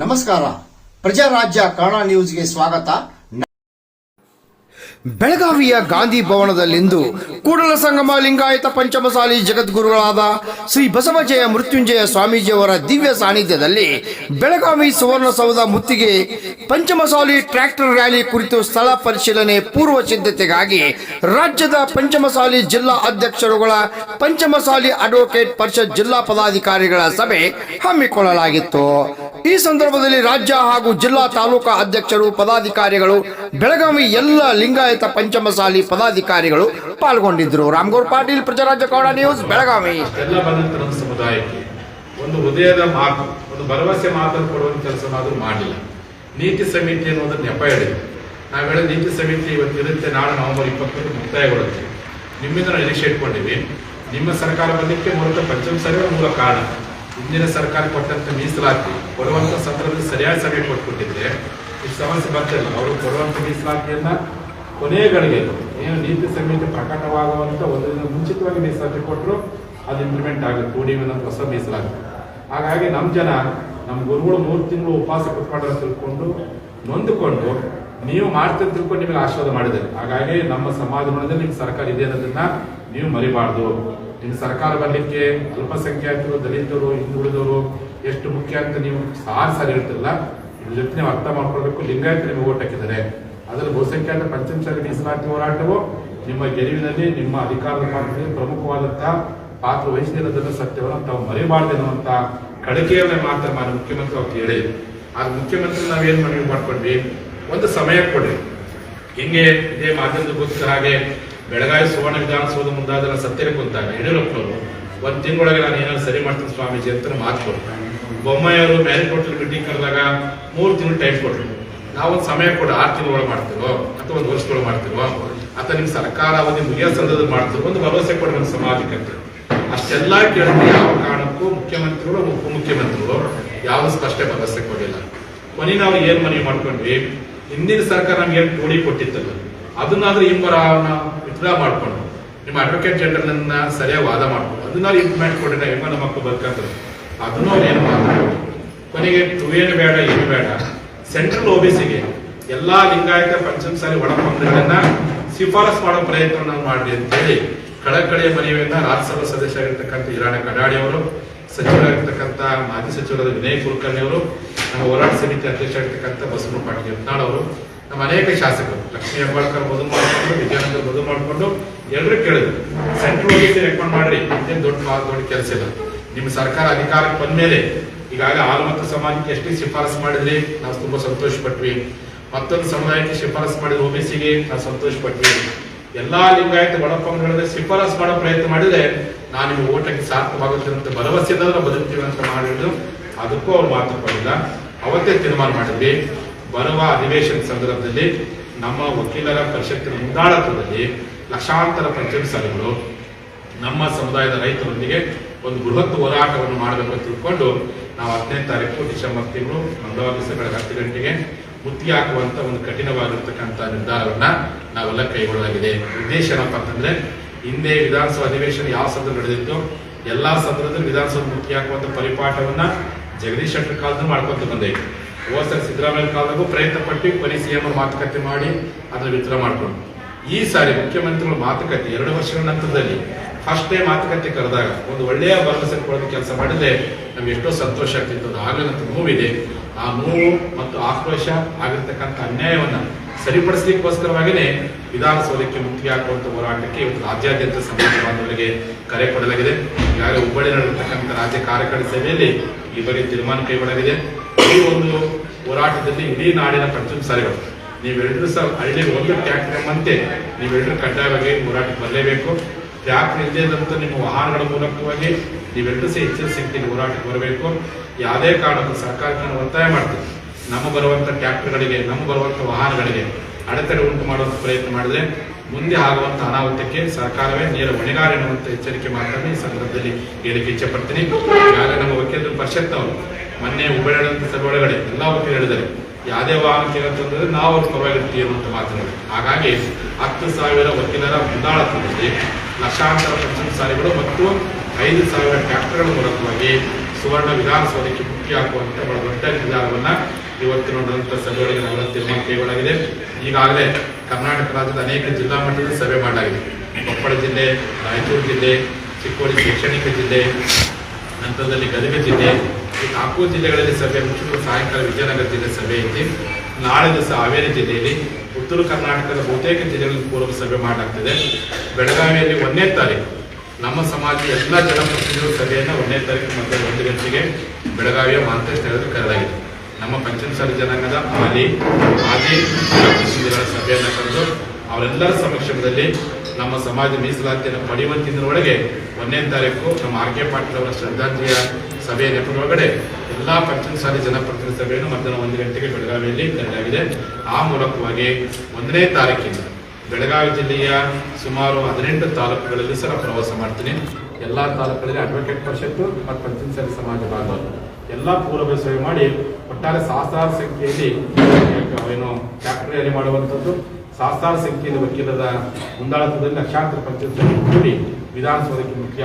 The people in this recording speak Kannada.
ನಮಸ್ಕಾರ. ಪ್ರಜಾರಾಜ್ಯ ಕನ್ನಡ ನ್ಯೂಸ್ಗೆ ಸ್ವಾಗತ. ಬೆಳಗಾವಿಯ ಗಾಂಧಿ ಭವನದಲ್ಲಿಂದು ಕೂಡಲ ಸಂಗಮ ಲಿಂಗಾಯತ ಪಂಚಮಸಾಲಿ ಜಗದ್ಗುರುಗಳಾದ ಶ್ರೀ ಬಸವಜಯ ಮೃತ್ಯುಂಜಯ ಸ್ವಾಮೀಜಿಯವರ ದಿವ್ಯ ಸಾನ್ನಿಧ್ಯದಲ್ಲಿ ಬೆಳಗಾವಿ ಸುವರ್ಣಸೌಧ ಮುತ್ತಿಗೆ ಪಂಚಮಸಾಲಿ ಟ್ರ್ಯಾಕ್ಟರ್ ರ್ಯಾಲಿ ಕುರಿತು ಸ್ಥಳ ಪರಿಶೀಲನೆ ಪೂರ್ವ ಸಿದ್ಧತೆಗಾಗಿ ರಾಜ್ಯದ ಪಂಚಮಸಾಲಿ ಜಿಲ್ಲಾ ಅಧ್ಯಕ್ಷರುಗಳ, ಪಂಚಮಸಾಲಿ ಅಡ್ವೊಕೇಟ್ ಪರಿಷತ್ ಜಿಲ್ಲಾ ಪದಾಧಿಕಾರಿಗಳ ಸಭೆ ಹಮ್ಮಿಕೊಳ್ಳಲಾಗಿತ್ತು. ಈ ಸಂದರ್ಭದಲ್ಲಿ ರಾಜ್ಯ ಹಾಗೂ ಜಿಲ್ಲಾ ತಾಲೂಕಾ ಅಧ್ಯಕ್ಷರು, ಪದಾಧಿಕಾರಿಗಳು, ಬೆಳಗಾವಿ ಎಲ್ಲ ಲಿಂಗಾಯತ ಪಂಚಮಸಾಲಿ ಪದಾಧಿಕಾರಿಗಳು ಪಾಲ್ಗೊಂಡಿದ್ದರು. ರಾಮಗೌರ್ ಪಾಟೀಲ್, ಪ್ರಜಾರಾಜ್ಯ ಕನ್ನಡ ನ್ಯೂಸ್, ಬೆಳಗಾವಿ. ಸಮುದಾಯಕ್ಕೆ ಒಂದು ಹೃದಯದ ಮಾತು, ಒಂದು ಭರವಸೆ ಮಾತನ್ನು ಕೊಡುವಂತ ಕೆಲಸನಾದ್ರೂ ಮಾಡಿಲ್ಲ. ನೀತಿ ಸಮಿತಿ ಅನ್ನೋದು ನೆಪ ಹೇಳಿದೆ ನಾವು ಹೇಳಿದ ನೀತಿ ಸಮಿತಿ ಇವತ್ತಿರುತ್ತೆ ನಾಳೆ ನವೆಂಬರ್ ಇಪ್ಪತ್ತಕ್ಕೆ ಮುಕ್ತಾಯಗೊಳ್ಳುತ್ತೆ. ನಿಮ್ಮಿಂದ ನಾವು ನಿರೀಕ್ಷೆ ಇಟ್ಕೊಂಡಿವಿ, ನಿಮ್ಮ ಸರ್ಕಾರ ಬಂದಕ್ಕೆ ಮೂಲಕ ಪಂಚಮ ಸರಿ ಮೂಲ ಕಾರಣ. ಹಿಂದಿನ ಸರ್ಕಾರ ಕೊಟ್ಟಂತ ಮೀಸಲಾತಿ. ಕೊಡುವಂತ ಸಂದರ್ಭದಲ್ಲಿ ಸರಿಯಾಗಿ ಸಮಯ ಕೊಟ್ಬಿಟ್ಟಿದ್ರೆ ಈ ಸಮಸ್ಯೆ ಬರ್ತಿಲ್ಲ ಅವರು ಕೊಡುವಂತ ಮೀಸಲಾತಿಯನ್ನ ಕೊನೆಯ ಗಳಿಗೆ ಏನು ನೀತಿ ಸಂಹಿತೆ ಪ್ರಕಟವಾಗುವಂತ ಒಂದು ದಿನ ಮುಂಚಿತವಾಗಿ ಮೀಸಲಾತಿ ಕೊಟ್ಟರು ಅದು ಇಂಪ್ಲಿಮೆಂಟ್ ಆಗುತ್ತೆ. ಕೂಡಿ ಹೊಸ ಮೀಸಲಾತಿ. ಹಾಗಾಗಿ ನಮ್ಮ ಜನ ನಮ್ಮ ಗುರುಗಳು ಮೂರು ತಿಂಗಳು ಉಪವಾಸ ಕುತ್ಕೊಂಡ್ರೆ ತಿಳ್ಕೊಂಡು ನೊಂದುಕೊಂಡು ನೀವು ಮಾಡ್ತೀರಿ ತಿಳ್ಕೊಂಡು ನಿಮಗೆ ಆಶೀರ್ವಾದ ಮಾಡಿದ್ದಾರೆ. ಹಾಗಾಗಿ ನಮ್ಮ ಸಮಾಜ ಮನದಲ್ಲಿ ನಿಮ್ಗೆ ಸರ್ಕಾರ ಇದೆ ಅನ್ನೋದನ್ನ ನೀವು ಮರಿಬಾರ್ದು. ನಿಮ್ಗೆ ಸರ್ಕಾರ ಬರಲಿಕ್ಕೆ ಅಲ್ಪಸಂಖ್ಯಾತರು, ದಲಿತರು, ಹಿಂದುಳಿದವರು ಎಷ್ಟು ಮುಖ್ಯ ಅಂತ ನೀವು ಸಾರಿ ಸಾರಿ ಹೇಳ್ತಿಲ್ಲ ಜೊತೆ ನೀವು ಅರ್ಥ ಮಾಡ್ಕೊಳ್ಬೇಕು. ಲಿಂಗಾಯತ ನಿಮಗೆ ಓಟ್ ಹಾಕಿದ್ದಾರೆ. ಅದರಲ್ಲಿ ಬಹುಸಂಖ್ಯಾತ ಪಂಚಮಸಾಲಿ ಮೀಸಲಾತಿ ಹೋರಾಟವು ನಿಮ್ಮ ಗೆಲುವಿನಲ್ಲಿ, ನಿಮ್ಮ ಅಧಿಕಾರದ ಪಾತ್ರದಲ್ಲಿ ಪ್ರಮುಖವಾದಂತಹ ಪಾತ್ರ ವಹಿಸಿರೋದನ್ನು ಸತ್ಯವನ್ನು ತಾವು ಮರಿಬಾರ್ದು ಎನ್ನುವಂತ ಕಡಕೆಯನ್ನ ಮಾತ್ರ ಮಾಡಿ ಮುಖ್ಯಮಂತ್ರಿ ಅವ್ರು ಹೇಳಿ ಆಗ ಮುಖ್ಯಮಂತ್ರಿ ನಾವೇನ್ ಮನವಿ ಮಾಡ್ಕೊಂಡ್ವಿ? ಒಂದು ಸಮಯ ಕೊಡಿ. ಹಿಂಗೆ ಇದೇ ಮಾಧ್ಯಮದ ಗೊತ್ತಿದ್ದ ಹಾಗೆ ಬೆಳಗಾವಿ ಸುವರ್ಣ ವಿಧಾನಸೌಧ ಮುಂದಾದ ಸತ್ಯಕ್ಕೆ ಕುಂತಾಗ, ಯಡಿಯೂರಪ್ಪನವರು, ಒಂದ್ ತಿಂಗಳೊಳಗೆ ನಾನು ಏನಾದ್ರು ಸರಿ ಮಾಡ್ತೀನಿ ಸ್ವಾಮೀಜಿ ಅಂತ ಮಾತು ಬೊಮ್ಮಾಯಿಯವರು ಮ್ಯಾರೇಜ್ ಹೋಟೆಲ್ ಮೀಟಿಂಗ್ ಕರೆದಾಗ ಮೂರು ತಿಂಗಳು ಟೈಮ್ ಕೊಟ್ಟರು ನಾವೊಂದು ಸಮಯ ಕೊಟ್ಟು ಆರು ತಿಂಗಳೊಳಗೆ ಮಾಡ್ತೀವೋ ಅಥವಾ ಒಂದು ವರ್ಷದೊಳಗೆ ಮಾಡ್ತೀವೋ ಅಥವಾ ನಿಮ್ ಸರ್ಕಾರ ಅವಧಿ ಮುಗಿಯೋ ಸಂದರ್ಭದಲ್ಲಿ ಮಾಡ್ತೀವೋ ಒಂದು ಭರವಸೆ ಕೊಡಿ ನಮ್ಮ ಸಮಾಜಕ್ಕೆ. ಅಂತ ಅಷ್ಟೆಲ್ಲ ಕೇಳಿದ್ರೆ ಯಾವ ಕಾರಣಕ್ಕೂ ಮುಖ್ಯಮಂತ್ರಿಗಳು, ಉಪಮುಖ್ಯಮಂತ್ರಿಗಳು ಯಾವ ಸ್ಪಷ್ಟ ಭರವಸೆ ಕೊಡಿಲ್ಲ ಕೊನೆ ನಾವು ಏನ್ ಮನವಿ ಮಾಡ್ಕೊಂಡ್ವಿ? ಹಿಂದಿನ ಸರ್ಕಾರ ನಮ್ಗೆ ಏನು ಕೂಡಿ ಕೊಟ್ಟಿತ್ತಲ್ಲ, ಅದನ್ನಾದ್ರೂ ಇಬ್ಬರ ಬರ ವಿತ್ಡ್ರಾ ಮಾಡ್ಕೊಂಡು, ನಿಮ್ಮ ಅಡ್ವೊಕೇಟ್ ಜನರಲ್ ಸರಿಯಾಗಿ ವಾದ ಮಾಡ್ಕೊಂಡು ಅದನ್ನ ಇಂಪ್ಲಿಮೆಂಟ್ ನಾವು ಹೆಂಗ ನಮ್ಮ ಮಕ್ಕಳು ಬದುಕಂತಾರೆ. ಅದನ್ನು ಅವ್ರೇನು ಮಾತಾಡೋದು ಕೊನೆಗೆ ಏನು ಬೇಡ ಏನು ಬೇಡ. ಸೆಂಟ್ರಲ್ ಓಬಿಸಿಗೆ ಎಲ್ಲಾ ಲಿಂಗಾಯತ ಪಂಚಮಸಾಲಿ ಒಳಪಂಗಗಳನ್ನ ಶಿಫಾರಸ್ ಮಾಡೋ ಪ್ರಯತ್ನ ನಾವು ಅಂತೇಳಿ ಕಳಕಳಿಯ ಮನವಿಯನ್ನ ರಾಜ್ಯಸಭಾ ಸದಸ್ಯರಾಗಿರ್ತಕ್ಕಂಥ ಇರಾಣ ಕಡಾಡಿ ಅವರು ಸಚಿವರಾಗಿರ್ತಕ್ಕಂಥ ಮಾಜಿ ಸಚಿವರಾದ ವಿನಯ್ ಕುಲಕರ್ಣಿ ಅವರು, ನಮ್ಮ ಹೋರಾಟ ಸಮಿತಿ ಅಧ್ಯಕ್ಷರಾಗಿರ್ತಕ್ಕಂಥ ಬಸವನ ಪಾಟೀಲ್ ಯತ್ನಾಳ್ ಅವರು, ನಮ್ಮ ಅನೇಕ ಶಾಸಕರು, ಲಕ್ಷ್ಮೀ ಹೆಬ್ಬಾಳ್ಕರ್ ಬದುಕು ಮಾಡಿಕೊಂಡು ವಿಜಯಾನಂದ ಬದು ಮಾಡಿಕೊಂಡು ಎಲ್ಲರೂ ಕೇಳಿದ್ರು, ಸೆಂಟ್ರಲ್ ರೆಕಮೆಂಡ್ ಮಾಡ್ರಿ, ಇದೇನು ದೊಡ್ಡ ದೊಡ್ಡ ಕೆಲಸ ಇಲ್ಲ. ನಿಮ್ಮ ಸರ್ಕಾರ ಅಧಿಕಾರಕ್ಕೆ ಬಂದ ಮೇಲೆ ಈಗಾಗಲೇ ಆಲ್ಮತ ಸಮಾಜಕ್ಕೆ ಎಷ್ಟೇ ಶಿಫಾರಸು ಮಾಡಿದ್ರಿ ನಾವು ತುಂಬಾ ಸಂತೋಷ ಪಟ್ವಿ ಮತ್ತೊಂದು ಸಮುದಾಯಕ್ಕೆ ಶಿಫಾರಸು ಮಾಡಿದ ಓಬಿಸಿಗೆ ನಾವು ಸಂತೋಷ ಪಟ್ವಿ ಎಲ್ಲಾ ಲಿಂಗಾಯತ ಪಂಗಡದ ಶಿಫಾರಸು ಮಾಡೋ ಪ್ರಯತ್ನ ಮಾಡಿದ್ರೆ ನಾನು ನಿಮ್ಮ ಓಟಕ್ಕೆ ಸಾರ್ಥವಾಗುತ್ತೆ ಅಂತ ಭರವಸೆ ಇದ್ದಾಗ ಬದುಕ್ತೀವಿ ಅಂತ ಮಾಡಿದ್ರು ಅದಕ್ಕೂ ಅವ್ರು ಮಾತು ಕೊಡಲಿಲ್ಲ ಅವತ್ತೇ ತೀರ್ಮಾನ ಮಾಡಿದ್ವಿ. ಬರುವ ಅಧಿವೇಶನ ಸಂದರ್ಭದಲ್ಲಿ ನಮ್ಮ ವಕೀಲರ ಪರಿಷತ್ತಿನ ಮುಂದಾಳತ್ವದಲ್ಲಿ ಲಕ್ಷಾಂತರ ಪಂಚಮಸಾಲಿಗಳು ನಮ್ಮ ಸಮುದಾಯದ ರೈತರೊಂದಿಗೆ ಒಂದು ಬೃಹತ್ ಹೋರಾಟವನ್ನು ಮಾಡಬೇಕು ತಿಳ್ಕೊಂಡು ನಾವು ಹದಿನೈದು ತಾರೀಕು ಡಿಸೆಂಬರ್ ತಿಂಗಳು ಮಂಗಳವಾರ ದಿವಸ ಹತ್ತು ಗಂಟೆಗೆ ಮುತ್ತಿ ಹಾಕುವಂತ ಒಂದು ಕಠಿಣವಾಗಿರ್ತಕ್ಕಂಥ ನಿರ್ಧಾರವನ್ನ ನಾವೆಲ್ಲ ಕೈಗೊಳ್ಳಲಾಗಿದೆ. ಉದ್ದೇಶ ಏನಪ್ಪ ಅಂತಂದ್ರೆ ಹಿಂದೆ ವಿಧಾನಸಭಾ ಅಧಿವೇಶನ ಯಾವ ಸಂದರ್ಭ ನಡೆದಿತ್ತು, ಎಲ್ಲಾ ಸಂದರ್ಭದಲ್ಲಿ ವಿಧಾನಸಭೆ ಮುತ್ತಿಗೆ ಹಾಕುವಂತ ಪರಿಪಾಠವನ್ನ ಜಗದೀಶ್ ಶೆಟ್ಟರ್ ಕಾಲದಲ್ಲಿ ಮಾಡ್ಕೊಂತ ಬಂದೈತೆ ಹೋದ ಸರಿ ಸಿದ್ದರಾಮಯ್ಯ ಕಾಲದಾಗೂ ಪ್ರಯತ್ನ ಪಟ್ಟು ಕೊನೆ ಸಿಎಂ ಮಾತುಕತೆ ಮಾಡಿ ಅದನ್ನು ವಿತರ ಮಾಡಿಕೊಂಡು ಈ ಸಾರಿ ಮುಖ್ಯಮಂತ್ರಿಗಳ ಮಾತುಕತೆ ಎರಡು ವರ್ಷಗಳ ನಂತರದಲ್ಲಿ ಟೈಮ್ ಮಾತುಕತೆ ಕರೆದಾಗ ಒಂದು ಒಳ್ಳೆಯ ಭರವಸೆ ಕೊಡೋದು ಕೆಲಸ ಮಾಡಿದ್ರೆ ನಮ್ಗೆ ಎಷ್ಟೋ ಸಂತೋಷ ಆಗ್ತಿತ್ತು. ಅದು ಆಗಲಂತ ನೋವಿದೆ. ಆ ನೋವು ಮತ್ತು ಆಕ್ರೋಶ ಆಗಿರ್ತಕ್ಕಂಥ ಅನ್ಯಾಯವನ್ನು ಸರಿಪಡಿಸಲಿಕ್ಕೋಸ್ಕರವಾಗಿಯೇ ವಿಧಾನಸೌಧಕ್ಕೆ ಮುಖ್ಯ ಹಾಕುವಂಥ ಹೋರಾಟಕ್ಕೆ ಇವತ್ತು ರಾಜ್ಯಾದ್ಯಂತ ಸಮಾಜ ಬಾಂಧವರಿಗೆ ಕರೆ ಕೊಡಲಾಗಿದೆ. ಈಗಾಗಲೇ ಹುಬ್ಬಳ್ಳಿ ನಡೆದಿರ್ತಕ್ಕಂಥ ರಾಜ್ಯ ಕಾರ್ಯಕಾರಿ ಸಭೆಯಲ್ಲಿ ಈ ಬಗ್ಗೆ ತೀರ್ಮಾನ ಕೈಗೊಳ್ಳಲಾಗಿದೆ. ಈ ಒಂದು ಹೋರಾಟದಲ್ಲಿ ಇಡೀ ನಾಡಿನ ಪಂಚಮಸಾಲಿಗಳು ನೀವೆಲ್ಲರೂ ಸಹ ಹಳ್ಳಿಗೆ ಒಂದು ಟ್ಯಾಕ್ಸ್ ಎಂಬಂತೆ ನೀವೆಲ್ಲರೂ ಕಡ್ಡಾಯವಾಗಿ ಹೋರಾಟಕ್ಕೆ ಬರಲೇಬೇಕು. ಟ್ಯಾಕ್ಸ್ ಇಲ್ಲದಂತ ನಿಮ್ಮ ವಾಹನಗಳ ಮೂಲಕವಾಗಿ ನೀವೆಲ್ಲರೂ ಸಹ ಸಂಖ್ಯೆಯಲ್ಲಿ ಹೋರಾಟಕ್ಕೆ ಬರಬೇಕು. ಯಾವುದೇ ಕಾರಣಕ್ಕೂ ಸರ್ಕಾರಕ್ಕೆ ಒತ್ತಾಯ ಮಾಡ್ತೀವಿ. ನಮ್ಮ ಬರುವಂತ ಟ್ಯಾಕ್ಟರ್ಗಳಿಗೆ ನಮ್ಮ ಬರುವಂತ ವಾಹನಗಳಿಗೆ ಅಡೆತಡೆ ಉಂಟು ಮಾಡುವಂತ ಪ್ರಯತ್ನ ಮಾಡಿದ್ರೆ ಮುಂದೆ ಆಗುವಂತ ಅನಾಹುತಕ್ಕೆ ಸರ್ಕಾರವೇ ನೇರ ಹೊಣೆಗಾರ ಎನ್ನುವಂತ ಎಚ್ಚರಿಕೆ ಮಾತನ್ನು ಈ ಸಂದರ್ಭದಲ್ಲಿ ಹೇಳಿಕೆ ಇಚ್ಛೆ ಪಡ್ತೀನಿ ನಮ್ಮ ವಕೀಲರ ಪರಿಷತ್ನವರು ಮೊನ್ನೆ ಉಬ್ಬಳಂತ ಸಭೆ ಒಳಗಡೆ ಎಲ್ಲ ವಕೀಲರು ಹೇಳಿದ್ದಾರೆ. ಯಾವುದೇ ವಾಹನ ಕೇಳಂತಂದ್ರೆ ನಾವು ಅವ್ರ ಪರವಾಗಿರ್ತೀವಿ ಅನ್ನುವಂಥ ಹಾಗಾಗಿ ಹತ್ತು ಸಾವಿರ ವಕೀಲರ ಮುಂದಾಳತ್ವದಲ್ಲಿ ಲಕ್ಷಾಂತರ ಸಾರಿಗಳು ಮತ್ತು ಐದು ಸಾವಿರ ಟ್ರ್ಯಾಕ್ಟರ್ಗಳ ಮೂಲಕವಾಗಿ ಸುವರ್ಣ ವಿಧಾನಸೌಧಕ್ಕೆ ಮುಖ್ಯ ಹಾಕುವಂತ ಬಹಳ ದೊಡ್ಡ ನಿರ್ಧಾರವನ್ನು ಇವತ್ತು ನೋಡುವಂಥ ಸಭೆಗಳಿಗೆ ನಾವೆಲ್ಲ ತೀರ್ಮಾನ ಕೈಗೊಳ್ಳಲಾಗಿದೆ. ಈಗಾಗಲೇ ಕರ್ನಾಟಕ ರಾಜ್ಯದ ಅನೇಕ ಜಿಲ್ಲಾ ಮಟ್ಟದ ಸಭೆ ಮಾಡಲಾಗಿದೆ. ಕೊಪ್ಪಳ ಜಿಲ್ಲೆ, ರಾಯಚೂರು ಜಿಲ್ಲೆ, ಚಿಕ್ಕೋಡಿ, ಶೈಕ್ಷಣಿಕ ಜಿಲ್ಲೆ, ನಂತರದಲ್ಲಿ ಗದಗ ಜಿಲ್ಲೆ ನಾಲ್ಕು ಜಿಲ್ಲೆಗಳಲ್ಲಿ ಸಭೆ ಮುಗಿಸಿದ್ರು ಸಾಯಂಕಾಲ ವಿಜಯನಗರ ಜಿಲ್ಲೆ ಸಭೆ ಐತಿ. ನಾಳೆ ದಿವಸ ಹಾವೇರಿ ಜಿಲ್ಲೆಯಲ್ಲಿ ಉತ್ತರ ಕರ್ನಾಟಕದ ಬಹುತೇಕ ಜಿಲ್ಲೆಗಳಲ್ಲಿ ಪೂರ್ವ ಸಭೆ ಮಾಡಲಾಗ್ತದೆ. ಬೆಳಗಾವಿಯಲ್ಲಿ ಒಂದನೇ ತಾರೀಕು. ನಮ್ಮ ಸಮಾಜದ ಎಲ್ಲ ಜನಪ್ರತಿನಿಧಿಗಳ ಸಭೆಯನ್ನು ಒಂದನೇ ತಾರೀಕು ಮತ್ತೆ ಒಂದು ಗಂಟೆಗೆ ಬೆಳಗಾವಿಯ ಮಾಂತೇಶ್ ನಗರದಲ್ಲಿ ಕರೆದಾಗಿದೆ. ನಮ್ಮ ಪಂಚಮಸಾಲಿ ಜನಾಂಗದ ಹಾಲಿ ಮಾಜಿ ಜನಪ್ರತಿನಿಧಿಗಳ ಸಭೆಯನ್ನು ಕರೆದು ಅವರೆಲ್ಲರ ಸಮಕ್ಷಮದಲ್ಲಿ ನಮ್ಮ ಸಮಾಜ ಮೀಸಲಾತಿಯನ್ನು ಪಡೆಯುವಂತಿದ್ದರೊಳಗೆ ಒಂದನೇ ತಾರೀಕು ನಮ್ಮ ಆರ್ ಕೆ ಪಾಟೀಲ್ ಅವರ ಶ್ರದ್ಧಾಂಜಲಿಯ ಸಭೆಯ ನೆಪದೊಳಗಡೆ ಎಲ್ಲಾ ಪಂಚಮಸಾಲಿ ಜನಪ್ರತಿನಿಧಿ ಸಭೆಯನ್ನು ಮಧ್ಯಾಹ್ನ ಒಂದು ಗಂಟೆಗೆ ಬೆಳಗಾವಿಯಲ್ಲಿ ಕರೆಯಲಾಗಿದೆ ಆ ಮೂಲಕವಾಗಿ ಒಂದನೇ ತಾರೀಕಿಂದ ಬೆಳಗಾವಿ ಜಿಲ್ಲೆಯ ಸುಮಾರು ಹದಿನೆಂಟು ತಾಲೂಕುಗಳಲ್ಲಿ ಸಹ ಪ್ರವಾಸ ಮಾಡ್ತೀನಿ. ಎಲ್ಲ ತಾಲೂಕುಗಳಲ್ಲಿ ಅಡ್ವೊಕೇಟ್ ಪರಿಷತ್ತು ಮತ್ತು ಪಂಚಮಸಾಲಿ ಸಮಾಜ ಭಾಗ ಎಲ್ಲ ಪೂರ್ವ ಸೇವೆ ಮಾಡಿ ಒಟ್ಟಾರೆ ಸಹಸ್ರಾರು ಸಂಖ್ಯೆಯಲ್ಲಿ ಏನು ಫ್ಯಾಕ್ಟರಿಯಲ್ಲಿ ರ್ಯಾಲಿ ಮಾಡುವಂಥದ್ದು. ಸಹಸ್ರಾರು ಸಂಖ್ಯೆಯಲ್ಲಿ ವಕೀಲರ ಮುಂದಾಳತ್ವದಲ್ಲಿ ಲಕ್ಷಾಂತರ ಪಂಚಾಯತ್ ಕೂಡಿ ವಿಧಾನಸೌಧಕ್ಕೆ ಮುಖ್ಯ